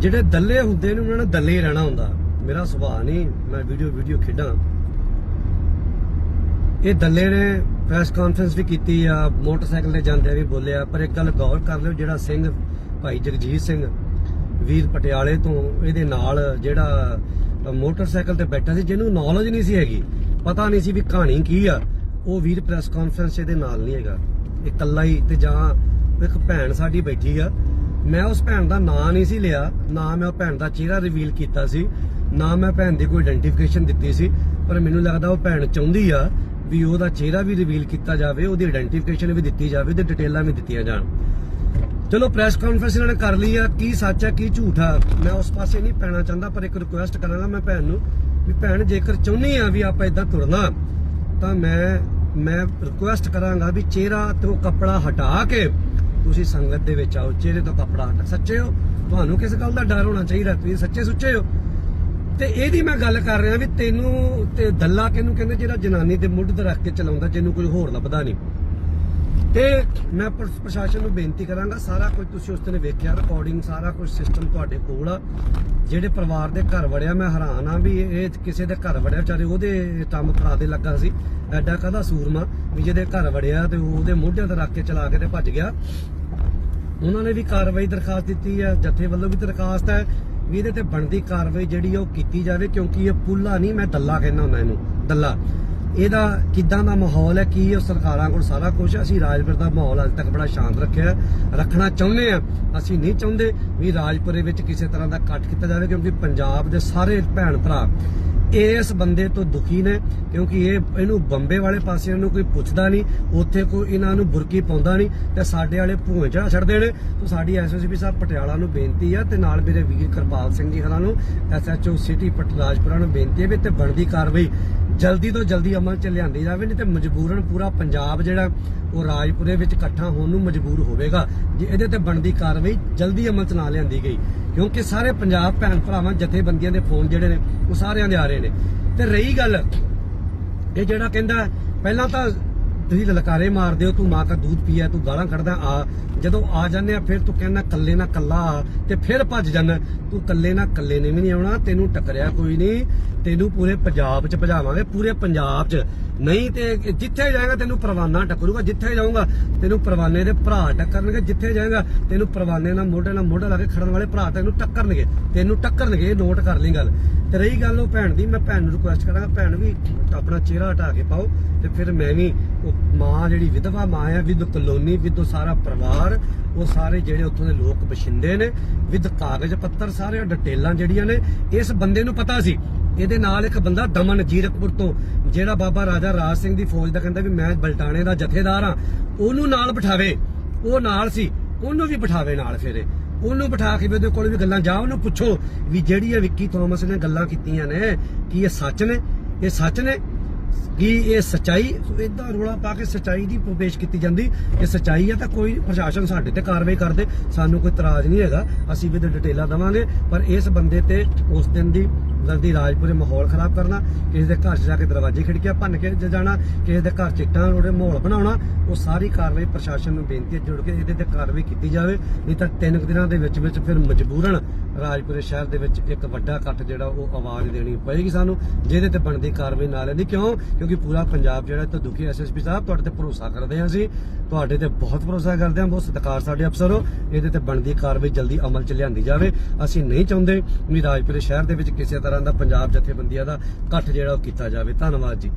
ਜਿਹੜੇ ਦੱਲੇ ਹੁੰਦੇ ਨੇ, ਉਹਨਾਂ ਨੇ ਦੱਲੇ ਰਹਿਣਾ ਹੁੰਦਾ। ਮੇਰਾ ਸੁਭਾਅ ਨਹੀਂ, ਮੈਂ ਵੀਡੀਓ ਵੀਡੀਓ ਖੇਡਾਂ। ਇਹ ਦੱਲੇ ਨੇ ਪ੍ਰੈਸ ਕਾਨਫਰੰਸ ਵੀ ਕੀਤੀ ਆ, ਮੋਟਰਸਾਈਕਲ ਤੇ ਜਾਂਦੇ ਵੀ ਬੋਲਿਆ, ਪਰ ਇੱਕ ਗੱਲ ਗੌਰ ਕਰ ਲਿਓ, ਜਿਹੜਾ ਸਿੰਘ, ਭਾਈ ਜਗਜੀਤ ਸਿੰਘ ਵੀਰ ਪਟਿਆਲੇ ਤੋਂ, ਇਹਦੇ ਨਾਲ ਜਿਹੜਾ ਮੋਟਰਸਾਈਕਲ ਤੇ ਬੈਠਾ ਸੀ, ਜਿਹਨੂੰ ਨੌਲੇਜ ਨਹੀਂ ਸੀ ਹੈਗੀ, ਪਤਾ ਨਹੀਂ ਸੀ ਵੀ ਕਹਾਣੀ ਕੀ ਆ, ਉਹ ਵੀਰ ਪ੍ਰੈਸ ਕਾਨਫਰੰਸ ਇਹਦੇ ਨਾਲ ਨਹੀਂ ਹੈਗਾ। ਇਹ ਇਕੱਲਾ ਹੀ ਤੇ ਜਾਂ ਇੱਕ ਭੈਣ ਸਾਡੀ ਬੈਠੀ ਆ ਮੈਂ ਉਸ ਭੈਣ ਦਾ ਨਾਂ ਨਹੀਂ ਸੀ ਲਿਆ, ਨਾ ਮੈਂ ਉਹ ਭੈਣ ਦਾ ਚਿਹਰਾ ਰਿਵੀਲ ਕੀਤਾ ਸੀ, ਨਾ ਮੈਂ ਭੈਣ ਦੀ ਕੋਈ ਆਇਡੈਂਟੀਫਿਕੇਸ਼ਨ ਦਿੱਤੀ ਸੀ, ਪਰ ਮੈਨੂੰ ਲੱਗਦਾ ਉਹ ਭੈਣ ਚਾਹੁੰਦੀ ਆ ਵੀ ਉਹਦਾ ਚਿਹਰਾ ਵੀ ਰਿਵੀਲ ਕੀਤਾ ਜਾਵੇ, ਉਹਦੀ ਆਇਡੈਂਟੀਫਿਕੇਸ਼ਨ ਵੀ ਦਿੱਤੀ ਜਾਵੇ ਤੇ ਡਿਟੇਲਾਂ ਵੀ ਦਿੱਤੀਆਂ ਜਾਣ। ਚਲੋ ਪ੍ਰੈਸ ਕਾਨਫਰੰਸ ਇਹਨਾਂ ਨੇ ਕਰ ਲਈ ਆ, ਕੀ ਸੱਚ ਆ, ਕੀ ਝੂਠ ਆ, ਮੈਂ ਉਸ ਪਾਸੇ ਨਹੀਂ ਪੈਣਾ ਚਾਹੁੰਦਾ, ਪਰ ਇੱਕ ਰਿਕੁਐਸਟ ਕਰਾਂਗਾ ਮੈਂ ਭੈਣ ਨੂੰ ਵੀ ਭੈਣ, ਜੇਕਰ ਚਾਹੁੰਦੀ ਆ ਵੀ ਆਪਾਂ ਇਦਾਂ ਤੁਰਨਾ, ਤਾਂ ਮੈਂ ਮੈਂ ਰਿਕੁਐਸਟ ਕਰਾਂਗਾ ਵੀ ਚਿਹਰਾ ਤੋਂ ਕੱਪੜਾ ਹਟਾ ਕੇ ਤੁਸੀਂ ਸੰਗਤ ਦੇ ਵਿੱਚ ਆਓ, ਚਿਹਰੇ ਤੋਂ ਕੱਪੜਾ ਹਟਾ, ਸੱਚੇ ਹੋ? ਤੁਹਾਨੂੰ ਕਿਸ ਗੱਲ ਦਾ ਡਰ ਹੋਣਾ ਚਾਹੀਦਾ? ਤੁਸੀਂ ਸੱਚੇ ਸੁੱਚੇ ਹੋ? ਤੇ ਇਹਦੀ ਮੈਂ ਗੱਲ ਕਰ ਰਿਹਾ ਵੀ ਤੈਨੂੰ ਤੇ ਦੱਲਾ ਕਿਹਨੂੰ ਕਹਿੰਦੇ, ਜਿਹੜਾ ਜਨਾਨੀ ਦੇ ਮੁੱਢ ਤੇ ਰੱਖ ਕੇ ਚਲਾਉਂਦਾ, ਜਿਹਨੂੰ ਕੋਈ ਹੋਰ ਲੱਭਦਾ ਨਹੀਂ। ਤੇ ਮੈਂ ਪ੍ਰ- ਪ੍ਰਸ਼ਾਸਨ ਨੂੰ ਬੇਨਤੀ ਕਰਾਂਗਾ, ਸਾਰਾ ਕੁਝ ਤੁਸੀਂ ਉਸ ਦਿਨ ਵੇਖਿਆ ਰਿਕਾਰਡਿੰਗ ਸਾਰਾ ਕੁਝ ਸਿਸਟਮ ਤੁਹਾਡੇ ਕੋਲ ਆ। ਜਿਹੜੇ ਪਰਿਵਾਰ ਦੇ ਘਰ ਵੜਿਆ ਮੈਂ ਹੈਰਾਨ ਆ ਵੀ ਇਹ ਕਿਸੇ ਦੇ ਘਰ ਵੜਿਆ, ਵਿਚਾਰੇ ਉਹਦੇ ਕੰਮ ਭਰਾ ਦੇ ਲੱਗਾ ਸੀ। ਐਡਾ ਕਦਾ ਸੂਰਮਾ ਵੀ ਜਿਹਦੇ ਘਰ ਵੜਿਆ ਤੇ ਉਹਦੇ ਮੋਢਿਆਂ ਤੇ ਰੱਖ ਕੇ ਚਲਾ ਕੇ ਤੇ ਭੱਜ ਗਿਆ। ਉਹਨਾਂ ਨੇ ਵੀ ਕਾਰਵਾਈ ਦਰਖਾਸਤ ਦਿੱਤੀ ਹੈ ਜੱਥੇ ਵੱਲੋਂ ਵੀ ਦਰਖਾਸਤ ਹੈ ਵੀ ਇਹਦੇ ਤੇ ਬਣਦੀ ਕਾਰਵਾਈ ਜਿਹੜੀ ਆ ਉਹ ਕੀਤੀ ਜਾਵੇ ਕਿਉਂਕਿ ਇਹ ਪੁੱਲਾ ਨਹੀਂ, ਮੈਂ ਦੱਲਾ ਕਹਿੰਦਾ ਹੁੰਦਾ ਇਹਨੂੰ, ਦੱਲਾ। ਇਹਦਾ ਕਿੱਦਾਂ ਦਾ ਮਾਹੌਲ ਹੈ, ਕੀ ਉਹ ਸਰਕਾਰਾਂ ਕੋਲ ਸਾਰਾ ਕੁਝ ਅਸੀਂ ਰਾਜਪੁਰ ਦਾ ਮਾਹੌਲ ਅੱਜ ਤੱਕ ਬੜਾ ਸ਼ਾਂਤ ਰੱਖਿਆ ਰੱਖਣਾ ਚਾਹੁੰਦੇ ਆ ਅਸੀਂ ਨਹੀਂ ਚਾਹੁੰਦੇ ਵੀ ਰਾਜਪੁਰੇ ਵਿੱਚ ਕਿਸੇ ਤਰ੍ਹਾਂ ਦਾ ਕੱਟ ਕੀਤਾ ਜਾਵੇ, ਕਿਉਂਕਿ ਪੰਜਾਬ ਦੇ ਸਾਰੇ ਭੈਣ ਭਰਾ ਇਸ ਬੰਦੇ ਤੋਂ ਦੁਖੀ ਨੇ, ਕਿਉਂਕਿ ਇਹ ਇਹਨੂੰ ਬੰਬੇ ਵਾਲੇ ਪਾਸੇ ਨੂੰ ਕੋਈ ਪੁੱਛਦਾ ਨਹੀਂ, ਉੱਥੇ ਕੋਈ ਇਹਨਾਂ ਨੂੰ ਬੁਰਕੀ ਪਾਉਂਦਾ ਨਹੀਂ, ਤੇ ਸਾਡੇ ਵਾਲੇ ਭੂਏ ਚੜਾ ਛੱਡਦੇ ਨੇ। ਤਾਂ ਸਾਡੀ ਐਸਓਸੀਪੀ ਸਾਹਿਬ ਪਟਿਆਲਾ ਨੂੰ ਬੇਨਤੀ ਆ, ਤੇ ਨਾਲ ਮੇਰੇ ਵੀਰ ਕਿਰਪਾਲ ਸਿੰਘ ਜੀ ਹਰਾਂ ਨੂੰ ਐਸਐਚਓ ਸਿਟੀ ਪਟਰਾਜਪੁਰਾ ਨੂੰ ਬੇਨਤੀ ਹੈ ਵੀ ਤੇ ਬਣਦੀ ਕਾਰਵਾਈ। ਜਲਦੀ ਤੋਂ ਜਲਦੀ ਅਮਲ ਚ ਲਿਆਂਦੀ ਜਾਵੇ, ਨਹੀਂ ਤੇ ਮਜਬੂਰਨ ਪੂਰਾ ਪੰਜਾਬ ਜਿਹੜਾ ਉਹ ਰਾਜਪੁਰੇ ਵਿੱਚ ਇਕੱਠਾ ਹੋਣ ਨੂੰ ਮਜਬੂਰ ਹੋਵੇਗਾ। ਜੇ ਇਹਦੇ ਤੇ ਬਣਦੀ ਕਾਰਵਾਈ ਜਲਦੀ ਅਮਲ ਚ ਨਾ ਲਿਆਂਦੀ ਗਈ। ਕਿਉਂਕਿ ਸਾਰੇ ਪੰਜਾਬ ਭੈਣ ਭਰਾਵਾਂ, ਜਥੇਬੰਦੀਆਂ ਦੇ ਫੋਨ ਜਿਹੜੇ ਨੇ, ਉਹ ਸਾਰਿਆਂ ਦੇ ਆ ਰਹੇ ਨੇ। ਤੇ ਰਹੀ ਗੱਲ, ਇਹ ਜਿਹੜਾ ਕਹਿੰਦਾ, ਪਹਿਲਾਂ ਤਾਂ ਤੁਸੀਂ ਲਲਕਾਰੇ ਮਾਰਦੇ ਹੋ, ਤੂੰ ਮਾਂ ਦਾ ਦੁੱਧ ਪੀਆ, ਤੂੰ ਗਾਲਾਂ ਕੱਢਦਾ, ਆ, ਜਦੋਂ ਆ ਜਾਂਦੇ ਆ, ਫਿਰ ਤੂੰ ਕਹਿੰਦਾ ਕੱਲੇ ਨਾ ਕੱਲਾ ਆ, ਤੇ ਫਿਰ ਭੱਜ ਜਾਂਦਾ, ਤੂੰ ਕੱਲੇ ਨਾ ਕੱਲੇ ਨੇ ਵੀ ਨਹੀਂ ਆਉਣਾ, ਤੈਨੂੰ ਟਕਰਿਆ ਕੋਈ ਨਹੀਂ। ਤੈਨੂੰ ਪੂਰੇ ਪੰਜਾਬ 'ਚ ਭਜਾਵਾਂਗੇ, ਪੂਰੇ ਪੰਜਾਬ 'ਚ। ਨਹੀਂ ਤੇ ਜਿੱਥੇ ਜਾਏਗਾ ਤੈਨੂੰ ਪਰਵਾਨਾ ਟੱਕਰੂਗਾ, ਜਿੱਥੇ ਜਾਊਗਾ ਤੈਨੂੰ ਪਰਵਾਨੇ ਦੇ ਭਰਾ ਟੱਕਰਨਗੇ, ਜਿੱਥੇ ਜਾਏਗਾ ਤੈਨੂੰ ਪਰਵਾਨੇ ਨਾਲ ਮੋਢੇ ਨਾਲ ਮੋਢਾ ਲਾ ਕੇ ਖੜਨ ਵਾਲੇ ਭਰਾ ਤੈਨੂੰ ਟੱਕਰਨਗੇ। ਤੈਨੂੰ ਟੱਕਰਨਗੇ, ਨੋਟ ਕਰ ਲਈ ਗੱਲ। ਤੇ ਰਹੀ ਗੱਲ ਉਹ ਭੈਣ ਦੀ, ਮੈਂ ਭੈਣ ਨੂੰ ਰਿਕੁਐਸਟ ਕਰਾਂਗਾ, ਭੈਣ ਵੀ ਆਪਣਾ ਚਿਹਰਾ ਹਟਾ ਕੇ ਪਾਓ ਤੇ ਫਿਰ ਮੈਂ ਵੀ ਉਹ ਮਾਂ ਜਿਹੜੀ ਵਿਧਵਾ ਮਾਂ ਆ ਵਿਦ ਕਲੋਨੀ ਵਿਦ ਉਹ ਸਾਰਾ ਪਰਿਵਾਰ, ਉਹ ਸਾਰੇ ਜਿਹੜੇ ਉੱਥੋਂ ਦੇ ਲੋਕ ਬਸ਼ਿੰਦੇ ਨੇ ਵਿਦ ਕਾਗਜ਼ ਪੱਤਰ ਸਾਰੇ ਡਿਟੇਲਾਂ ਜਿਹੜੀਆਂ ਨੇ, ਇਸ ਬੰਦੇ ਨੂੰ ਪਤਾ ਸੀ। ਇਹਦੇ ਨਾਲ ਇੱਕ ਬੰਦਾ ਦਮਨ ਜੀਰਕਪੁਰ ਤੋਂ, ਜਿਹੜਾ ਬਾਬਾ ਰਾਜਾ ਰਾਜ ਸਿੰਘ ਦੀ ਫੌਜ ਦਾ ਕਹਿੰਦਾ ਵੀ ਮੈਂ ਬਲਟਾਣੇ ਦਾ ਜਥੇਦਾਰ ਆ ਉਹਨੂੰ ਨਾਲ ਬਿਠਾਵੇ। ਉਹ ਨਾਲ ਸੀ, ਉਹਨੂੰ ਵੀ ਬਿਠਾਵੇ ਨਾਲ ਫੇਰੇ। ਉਹਨੂੰ ਬਿਠਾ ਕੇ ਵੀ ਉਹਦੇ ਕੋਲ ਵੀ ਗੱਲਾਂ, ਜਾ ਉਹਨੂੰ ਪੁੱਛੋ ਵੀ ਜਿਹੜੀ ਇਹ ਵਿੱਕੀ ਥੋਮਸ ਨੇ ਗੱਲਾਂ ਕੀਤੀਆਂ ਨੇ, ਕੀ ਇਹ ਸੱਚ ਨੇ? ਇਹ ਸੱਚ ਨੇ? ਕੀ ਇਹ ਸਚਾਈ? ਇਦਾਂ ਰੋਲਾ ਪਾ ਕੇ ਸਚਾਈ ਦੀ ਪੇਸ਼ ਕੀਤੀ ਜਾਂਦੀ। ਇਹ ਸਚਾਈ ਹੈ ਤਾਂ ਕੋਈ ਪ੍ਰਸ਼ਾਸਨ ਸਾਡੇ ਤੇ ਕਾਰਵਾਈ ਕਰਦੇ। ਸਾਨੂੰ ਕੋਈ ਇਤਰਾਜ਼ ਨਹੀਂ ਹੈਗਾ। ਅਸੀਂ ਵੀ ਤੇ ਡਿਟੇਲਾਂ ਦਵਾਂਗੇ। ਪਰ ਇਸ ਬੰਦੇ ਤੇ ਉਸ ਦਿਨ ਦੀ ਜਲਦੀ ਰਾਜਪੁਰੇ ਮਾਹੌਲ ਖਰਾਬ ਕਰਨਾ, ਕਿਸੇ ਦੇ ਘਰ 'ਚ ਜਾ ਕੇ ਦਰਵਾਜ਼ੇ, ਖਿੜਕੀਆਂ ਭੰਨ ਕੇ ਜਾਣਾ, ਕਿਸੇ ਦੇ ਘਰ ਚਿੱਟਾ ਰੋੜੇ ਮਾਹੌਲ ਬਣਾਉਣਾ, ਉਹ ਸਾਰੀ ਕਾਰਵਾਈ ਪ੍ਰਸ਼ਾਸਨ ਨੂੰ ਬੇਨਤੀ ਹੈ ਜੁੜ ਕੇ ਇਹਦੇ ਤੇ ਕਾਰਵਾਈ ਕੀਤੀ ਜਾਵੇ। ਨਹੀਂ ਤਾਂ ਤਿੰਨ ਦਿਨਾਂ ਦੇ ਵਿੱਚ ਵਿੱਚ ਫਿਰ ਮਜਬੂਰਨ ਰਾਜਪੁਰੇ ਸ਼ਹਿਰ ਦੇ ਵਿੱਚ ਇੱਕ ਵੱਡਾ ਇਕੱਠ ਜਿਹੜਾ ਉਹ ਆਵਾਜ਼ ਦੇਣੀ ਪਏਗੀ ਸਾਨੂੰ, ਜਿਹਦੇ ਤੇ ਬਣਦੀ ਕਾਰਵਾਈ ਨਾ ਲੈਂਦੀ। ਕਿਉਂ? ਕਿਉਂਕਿ ਪੂਰਾ ਪੰਜਾਬ ਜਿਹੜਾ ਤੇ ਦੁਖੀ ਐਸਐਸਪੀ ਸਾਹਿਬ, ਤੁਹਾਡੇ ਤੇ ਭਰੋਸਾ ਕਰਦੇ ਹਾਂ ਅਸੀਂ। ਤੁਹਾਡੇ ਤੇ ਬਹੁਤ ਭਰੋਸਾ ਕਰਦੇ ਹਾਂ, ਬਹੁਤ ਸਤਿਕਾਰ ਸਾਡੇ ਅਫਸਰ ਹੋ। ਇਹਦੇ ਤੇ ਬਣਦੀ ਕਾਰਵਾਈ ਜਲਦੀ ਅਮਲ ਚ ਲਿਆਂਦੀ ਜਾਵੇ। ਅਸੀਂ ਨਹੀਂ ਚਾਹੁੰਦੇ ਵੀ ਰਾਜਪੁਰੇ ਸ਼ਹਿਰ ਦੇ ਵਿੱਚ ਕਿਸੇ ਤਰ੍ਹਾਂ ਦਾ ਪੰਜਾਬ ਜਥੇਬੰਦੀਆਂ ਦਾ ਇਕੱਠ ਜਿਹੜਾ ਉਹ ਕੀਤਾ ਜਾਵੇ। ਧੰਨਵਾਦ ਜੀ।